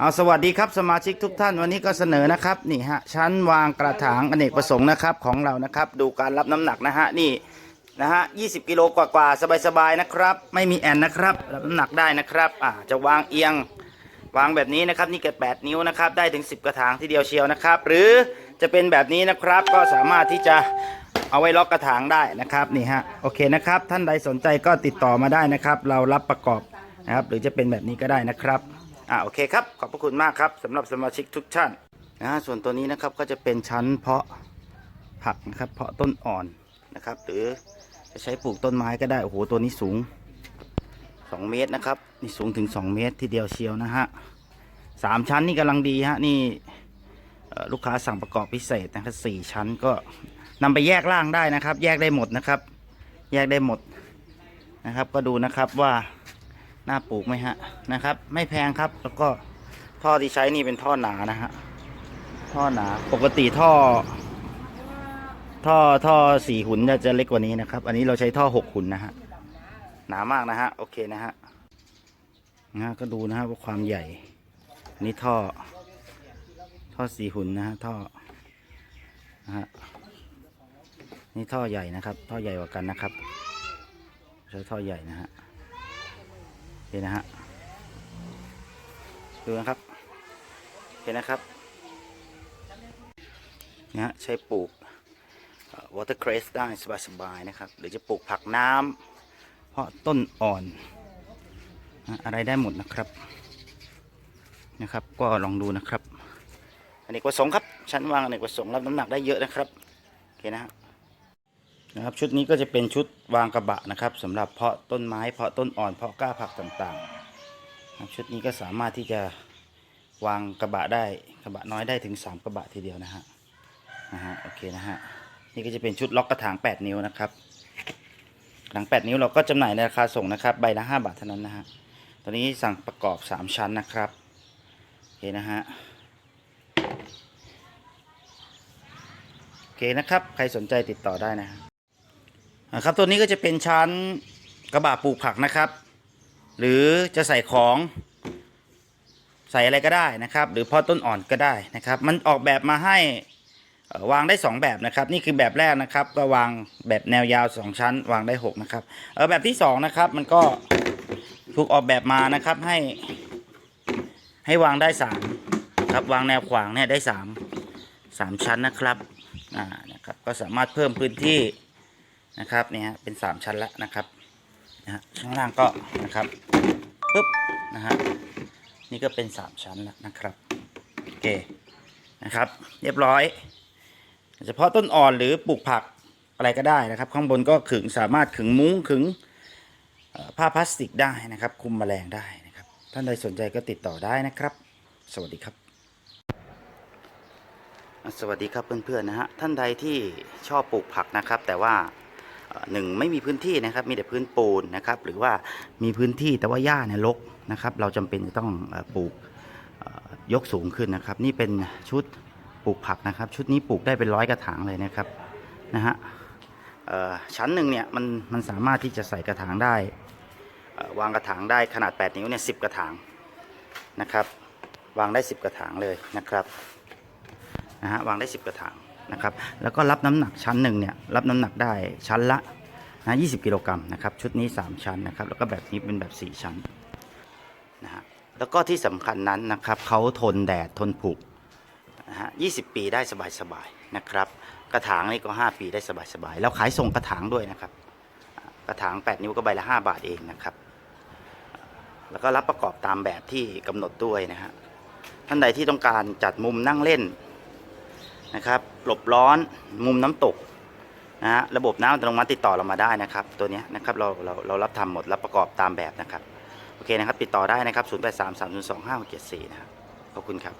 เอาสวัสดีครับสมาชิกทุกท่านวันนี้ก็เสนอนะครับนี่ฮะชั้นวางกระถางอเนกประสงค์นะครับของเรานะครับ ดูการรับน้ำหนักนะฮะนี่นะฮะ20กิโลกว่าๆสบายๆนะครับ ไม่มีแอนนะครับ รับน้ำหนักได้นะครับอ่าจะวางเอียงวางแบบนี้นะครับนี่แก8นิ้วนะครับได้ถึง 10 กระถางทีเดียวเชียวนะครับ หรือจะเป็นแบบนี้นะครับก็สามารถที่จะเอาไว้ล็อกกระถางได้นะครับนี่ฮะโอเคนะครับ ท่านใดสนใจก็ติดต่อมาได้นะครับ เรารับประกอบนะครับหรือจะเป็นแบบนี้ก็ได้นะครับ อ่าโอเคครับ ขอบพระคุณมากครับสำหรับสมาชิกทุกท่านนะฮะส่วนตัวนี้นะครับก็จะเป็นชั้นเพาะผักนะครับเพาะต้นอ่อนนะครับ หรือจะใช้ปลูกต้นไม้ก็ได้โอ้โหตัวนี้สูง 2 เมตรนะครับนี่สูงถึง 2 เมตรทีเดียวเชียวนะฮะสามชั้นนี่กำลังดีฮะนี่ลูกค้าสั่งประกอบพิเศษนะครับสี่ชั้นก็นำไปแยกล่างได้นะครับ แยกได้หมดนะครับ แยกได้หมดนะครับ ก็ดูนะครับว่า น่าปลูกไหมฮะนะครับ ไม่แพงครับแล้วก็ท่อที่ใช้นี่เป็นท่อหนานะฮะท่อหนาปกติท่อ ท่อท่อสี่หุ่นจะเล็กกว่านี้นะครับ อันนี้เราใช้ท่อหกหุ่นนะฮะหนามากนะฮะโอเคนะฮะนะก็ดูนะฮะว่าความใหญ่นี่ท่อ ท่อสี่หุ่นนะฮะท่อนะฮะนี่ท่อใหญ่นะครับ ท่อใหญ่กว่ากันนะครับ ใช้ท่อใหญ่นะฮะ นนะฮะดูนะครับ เห็นนะครับนะฮะใช้ปลูกวอเตอร์เครสได้สบายๆนะครับ หรือจะปลูกผักน้ำเพราะต้นอ่อนอะไรได้หมดนะครับนะครับ ก็ลองดูนะครับอเนนี้กประสงค์ครับชั้นวางอเนนี้กประสงค์รับน้ำหนักได้เยอะนะครับโอเคนะฮะ นะครับชุดนี้ก็จะเป็นชุดวางกระบะนะครับสำหรับเพาะต้นไม้เพาะต้นอ่อนเพาะก้าผักต่างๆชุดนี้ก็สามารถที่จะวางกระบะได้กระบะน้อยได้ถึง 3 กระบะทีเดียวนะฮะนะฮะโอเคนะฮะนี่ก็จะเป็นชุดล็อกกระถาง 8 นิ้วนะครับหลัง8 นิ้วเราก็จำหน่ายในราคาส่งนะครับใบละ 5 บาทเท่านั้นนะฮะตอนนี้สั่งประกอบ 3 ชั้นนะครับโอเคนะฮะโอเคนะครับใครสนใจติดต่อได้นะ ฮะครับตัวนี้ก็จะเป็นชั้นกระบะปลูกผักนะครับ หรือจะใส่ของ ใส่อะไรก็ได้นะครับ หรือเพาะต้นอ่อนก็ได้นะครับ มันออกแบบมาให้วางได้ 2 แบบนะครับ นี่คือแบบแรกนะครับ ก็วางแบบแนวยาว 2 ชั้น วางได้ 6 นะครับเออแบบที่ 2 นะครับ มันก็ถูกออกแบบมานะครับให้ ให้วางได้3ครับวางแนวขวางเนี่ยได้ 3 3 ชั้นนะครับอ่านะครับ ก็สามารถเพิ่มพื้นที่ นะครับเนี่ยฮะเป็น 3 ชั้นแล้วนะครับนะฮะข้างล่างก็นะครับปุ๊บนะฮะนี่ก็เป็น 3 ชั้นแล้วนะครับโอเคนะครับ เรียบร้อย เฉพาะต้นอ่อนหรือปลูกผักอะไรก็ได้นะครับ ข้างบนก็ขึงสามารถขึงมุ้งขึงผ้าพลาสติกได้นะครับ คุมแมลงได้นะครับ ท่านใดสนใจก็ติดต่อได้นะครับ สวัสดีครับ สวัสดีครับเพื่อนๆนะฮะท่านใดที่ชอบปลูกผักนะครับ แต่ว่า หนึ่งไม่มีพื้นที่นะครับมีแต่พื้นปูนนะครับหรือว่ามีพื้นที่แต่ว่าหญ้าเนี่ยรกนะครับเราจำเป็นจะต้องปลูกยกสูงขึ้นนะครับ นี่เป็นชุดปลูกผักนะครับ ชุดนี้ปลูกได้เป็นร้อยกระถางเลยนะครับนะฮะชั้นหนึ่งเนี่ยมันมันสามารถที่จะใส่กระถางได้วางกระถางได้ขนาด 8 นิ้วเนี่ยสิกระถางนะครับ วางได้ 10 กระถางเลยนะครับนะฮะวางได้ 10 กระถาง นะครับ แล้วก็รับน้ำหนักชั้นหนึ่งเนี่ยรับน้ำหนักได้ชั้นละนะ20 กิโลกรัมนะครับ ชุดนี้ 3 ชั้นนะครับ แล้วก็แบบนี้เป็นแบบ 4 ชั้นนะฮะ แล้วก็ที่สำคัญนั้นนะครับเขาทนแดดทนผุนะฮะ20 ปีได้สบายๆนะครับ กระถางนี่ก็ 5 ปีได้สบายๆ แล้วขายส่งกระถางด้วยนะครับ กระถาง 8 นิ้วก็ใบละ 5 บาทเองนะครับ แล้วก็รับประกอบตามแบบที่กำหนดด้วยนะฮะ ท่านใดที่ต้องการจัดมุมนั่งเล่น นะครับหลบร้อนมุมน้ำตกนะฮะระบบน้ำอัตโนมัติติดต่อเรามาได้นะครับ ตัวนี้นะครับเราเราเรารับทำหมดรับประกอบตามแบบนะครับ โอเคนะครับ ติดต่อได้นะครับ 0 8 3 3 0 2 5 6 7 4 นะครับขอบคุณครับ